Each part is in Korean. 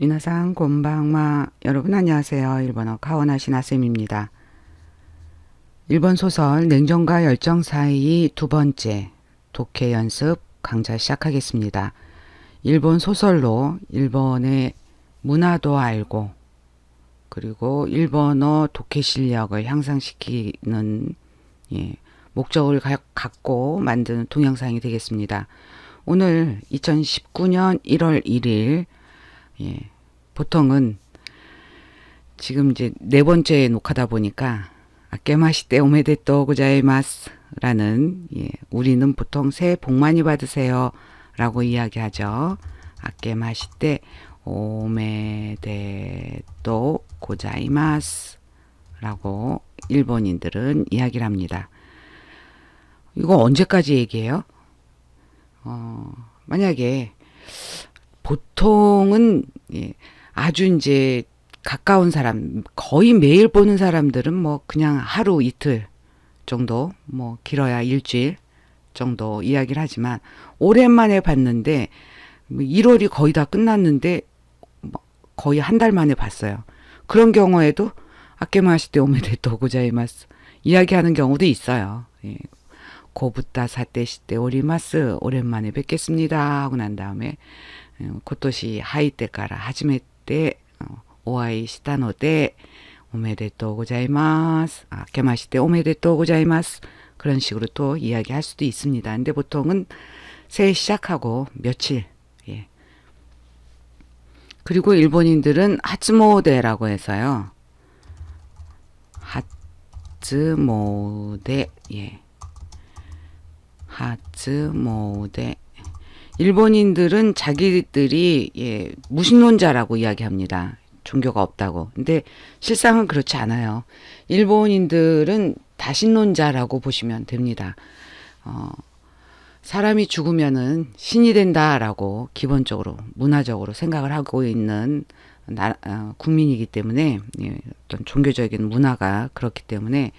미나상 곤방마 여러분 안녕하세요. 일본어 카오나 시 나쌤입니다. 일본 소설 냉정과 열정 사이 두 번째 독해 연습 강좌 시작하겠습니다. 일본 소설로 일본의 문화도 알고 그리고 일본어 독해 실력을 향상시키는 예, 목적을 가, 갖고 만든 동영상이 되겠습니다. 오늘 2019년 1월 1일 예, 보통은 지금 이제 네 번째 녹화다 보니까 아케마시테 오메데또 고자이마스라는 예, 우리는 보통 새해 복 많이 받으세요 라고 이야기하죠. 아케마시테 오메데또 고자이마스 라고 일본인들은 이야기를 합니다. 이거 언제까지 얘기해요? 어, 만약에 보통은 예, 아주 이제 가까운 사람, 거의 매일 보는 사람들은 뭐 그냥 하루 이틀 정도, 뭐 길어야 일주일 정도 이야기를 하지만 오랜만에 봤는데 뭐 1월이 거의 다 끝났는데 뭐 거의 한 달 만에 봤어요. 그런 경우에도 아케마시 때 오메데 도고자이마스 이야기하는 경우도 있어요. 예. 고부타 사떼시 때 오리마스 오랜만에 뵙겠습니다 하고 난 다음에 음, 고토시 하이 때까라 하지메 でお会いしたのでおめでとうございます。あけましておめでとうございます。 그런 식으로 또 이야기할 수도 있습니다. 근데 보통은 새해 시작하고 며칠 예. 그리고 일본인들은 하츠모데라고 해서요. 하츠모데 예. 하츠모데 일본인들은 자기들이 예, 무신론자라고 이야기합니다. 종교가 없다고. 근데 실상은 그렇지 않아요. 일본인들은 다신론자라고 보시면 됩니다. 어, 사람이 죽으면은 신이 된다라고 기본적으로 문화적으로 생각을 하고 있는 나, 어, 국민이기 때문에 예, 어떤 종교적인 문화가 그렇기 때문에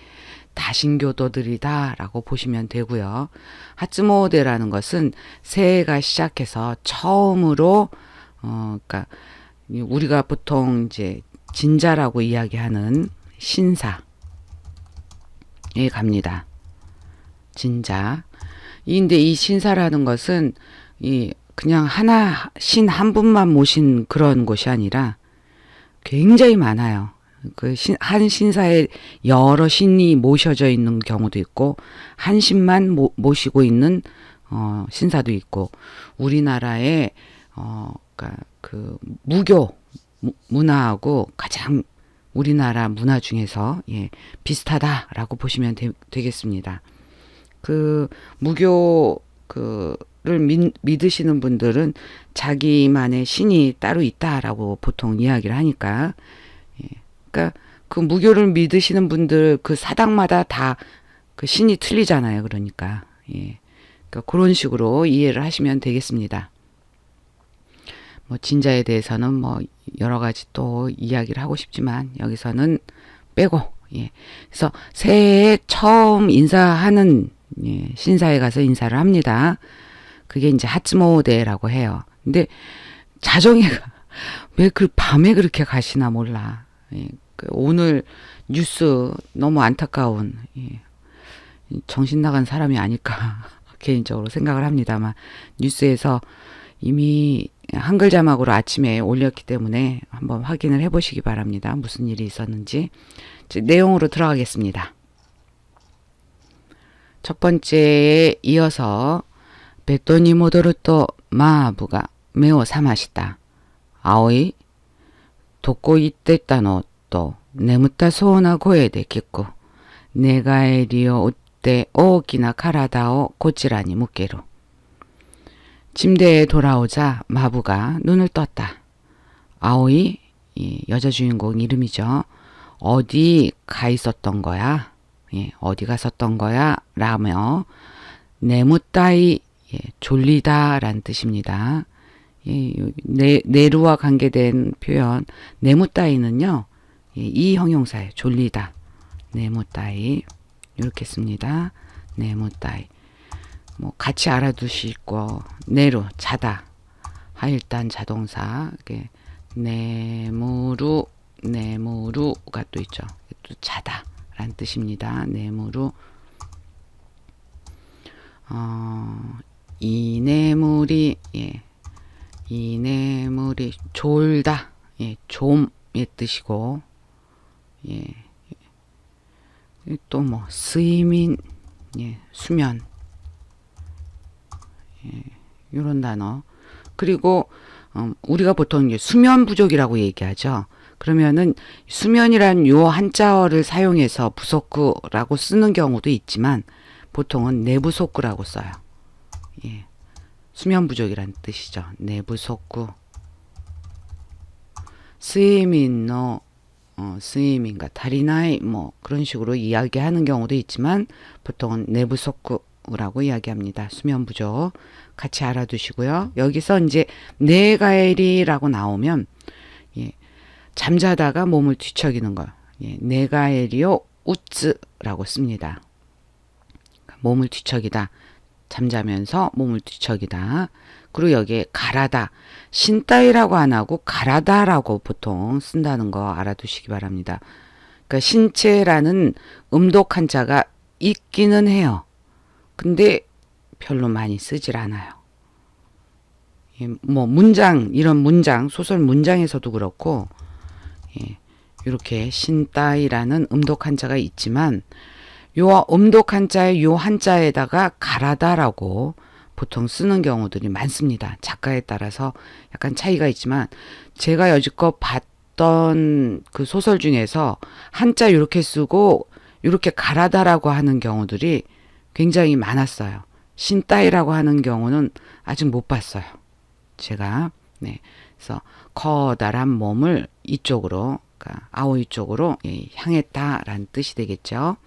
다신교도들이다라고 보시면 되고요. 하츠모데라는 것은 새해가 시작해서 처음으로 어 그러니까 우리가 보통 이제 진자라고 이야기하는 신사에 갑니다. 진자. 인데 이 신사라는 것은 이 그냥 하나 신 한 분만 모신 그런 곳이 아니라 굉장히 많아요. 그 한 신사에 여러 신이 모셔져 있는 경우도 있고 한 신만 모, 모시고 있는 어, 신사도 있고 우리나라의 어, 그러니까 그 무교 문화하고 가장 우리나라 문화 중에서 예, 비슷하다라고 보시면 되, 되겠습니다. 그 무교 그를 믿, 믿으시는 분들은 자기만의 신이 따로 있다라고 보통 이야기를 하니까 그러니까 그 무교를 믿으시는 분들 그 사당마다 다 그 신이 틀리잖아요. 그러니까 예. 그러니까 그런 식으로 이해를 하시면 되겠습니다. 뭐 진자에 대해서는 뭐 여러 가지 또 이야기를 하고 싶지만 여기서는 빼고 예. 그래서 새해 처음 인사하는 예, 신사에 가서 인사를 합니다. 그게 이제 하츠모데라고 해요. 근데 자정회가 왜그 밤에 그렇게 가시나 몰라. 예, 그 오늘 뉴스 너무 안타까운 예, 정신 나간 사람이 아닐까 개인적으로 생각을 합니다만 뉴스에서 이미 한글 자막으로 아침에 올렸기 때문에 한번 확인을 해보시기 바랍니다. 무슨 일이 있었는지 내용으로 들어가겠습니다. 첫 번째에 이어서 베토니 모도르토 마부가 매우 사마시다. 아오이 도코 이때다노 と眠たそうな声で聞く。寝返りを打って大きな体をこちらに向ける。 침대에 돌아오자 마부가 눈을 떴다. 아오이, 여자 주인공 이름이죠. 어디 가 있었던 거야? 예, 어디 갔었던 거야? 라며 내무따이 예, 졸리다 라는 뜻입니다. 예, 내, 내루와 관계된 표현 내무따이는요. 예, 이 형용사에 졸리다. 네모따이 이렇게 씁니다. 네모따이 뭐 같이 알아두시고 내로 자다 하일단 자동사 이렇게 내무루 내무루가 또 있죠. 또 자다 라는 뜻입니다. 내무루 어, 이내물이 예, 이내물이 졸다 예, 좀의 뜻이고 예, 또 뭐 스이민 예, 수면 예, 이런 단어 그리고 음, 우리가 보통 수면 부족이라고 얘기하죠. 그러면은 수면이란 요 한자어를 사용해서 부속구라고 쓰는 경우도 있지만 보통은 내부속구라고 써요. 예. 수면 부족이란 뜻이죠. 내부속구. 스이민노 어, 스이민가 다리나이 뭐 그런 식으로 이야기하는 경우도 있지만 보통은 내부 속구라고 이야기합니다. 수면 부족 같이 알아두시고요. 여기서 이제 네가엘이라고 나오면 예, 잠자다가 몸을 뒤척이는 걸 예, 네가엘이요 우츠라고 씁니다. 몸을 뒤척이다. 잠자면서 몸을 뒤척이다. 그리고 여기에 가라다. 신따위라고 안 하고 가라다라고 보통 쓴다는 거 알아두시기 바랍니다. 그러니까 신체라는 음독 한자가 있기는 해요. 근데 별로 많이 쓰질 않아요. 예, 뭐 문장 이런 문장 소설 문장에서도 그렇고 예, 이렇게 신따이라는 음독 한자가 있지만 요 음독 한자의 요 한자에다가 가라다라고 보통 쓰는 경우들이 많습니다. 작가에 따라서 약간 차이가 있지만 제가 여지껏 봤던 그 소설 중에서 한자 이렇게 쓰고 이렇게 가라다라고 하는 경우들이 굉장히 많았어요. 신따이라고 하는 경우는 아직 못 봤어요. 제가 네. 그래서 커다란 몸을 이쪽으로 그러니까 아오이 쪽으로 예, 향했다라는 뜻이 되겠죠.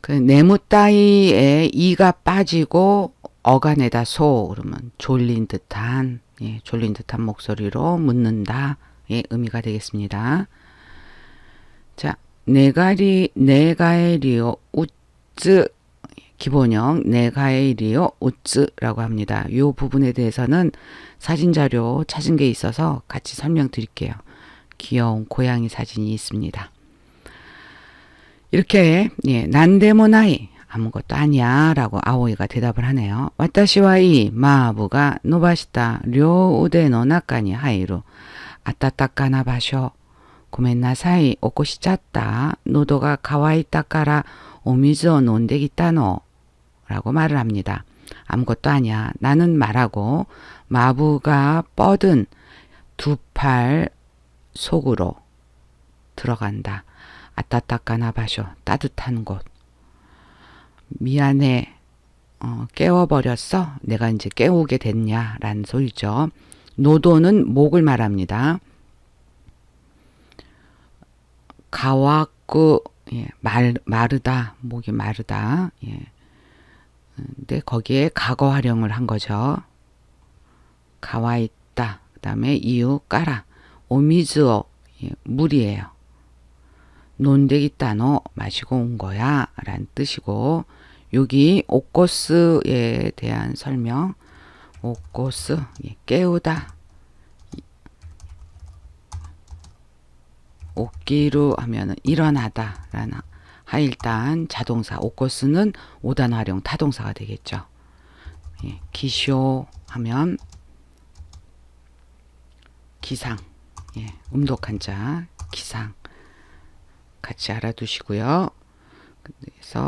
그 네모 따위에 이가 빠지고 어간에다 소 그러면 졸린 듯한 예, 졸린 듯한 목소리로 묻는다 예, 의미가 되겠습니다. 자, 네가리 네가에리오 우츠 기본형 네가에리오 우츠라고 합니다. 이 부분에 대해서는 사진 자료 찾은 게 있어서 같이 설명드릴게요. 귀여운 고양이 사진이 있습니다. 이렇게 예, 난데모나이 아무것도 아니야라고 아오이가 대답을 하네요. 와타시와이 마부가 노바시타 료 우데노 나카니 하이루 아따따까나 바쇼 고멘나사이 오코시짰다 노도가 가와이따까라 오미즈오 논데기타노 라고 말을 합니다. 아무것도 아니야. 나는 말하고 마부가 뻗은 두 팔 속으로 들어간다. 아따따까나 바쇼 따뜻한 곳. 미안해. 어, 깨워버렸어? 내가 이제 깨우게 됐냐 라는 소리죠. 노도는 목을 말합니다. 가와꾸 예, 말 마르다 목이 마르다. 예. 근데 거기에 과거 활용을 한 거죠. 가와 있다. 그 다음에 이유 까라. 오미즈오 예, 물이에요. 논데기 따노 마시고 온 거야? 라는 뜻이고 여기 오코스에 대한 설명. 오코스 예, 깨우다. 오기루 하면은 일어나다. 라는 하일단 자동사. 오코스는 오단 활용 타동사가 되겠죠. 예, 기쇼 하면 기상. 예, 음독 한자 기상 같이 알아두시고요. 그래서